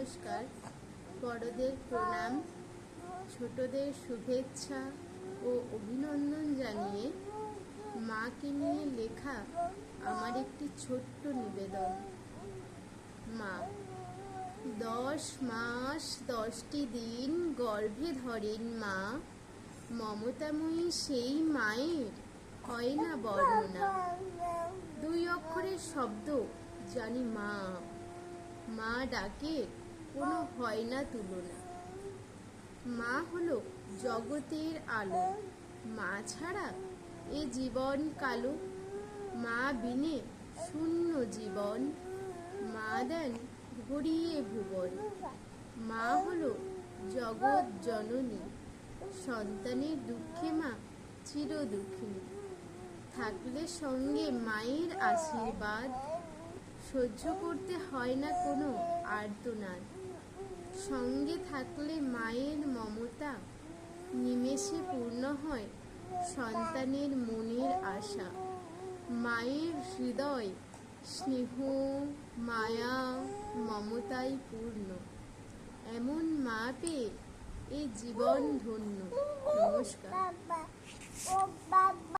নমস্কার। বড়দের প্রণাম, ছোটদের শুভেচ্ছা ও অভিনন্দন জানিয়ে মাকে নিয়ে লেখা আমার একটি ছোট্ট নিবেদন। মা, দশ মাস দশটি দিন গর্ভে ধরেন মা, মমতাময়ী সেই মায়ের হয় না বর্ণনা। দুই অক্ষরের শব্দ জানি মা। মা ডাকে কোনো হয় না তুলনা। মা হলো জগতের আলো। মা ছাড়া এ জীবন কালো। মা বিনে শূন্য জীবন। মা দেন ভরিয়ে ভুবন। মা হলো জগৎ জননী। সন্তানের দুঃখে মা চির দুঃখিনী। থাকলে সঙ্গে মায়ের আশীর্বাদ। সহ্য করতে হয় না কোনো আর্তনাদ। সঙ্গে থাকলে মায়ের মমতা নিমেষে পূর্ণ হয় সন্তানের মনের আশা। মায়ের হৃদয়, স্নেহ, মায়া মমতায় পূর্ণ। এমন মা পেয়ে এ জীবন ধন্য। নমস্কার.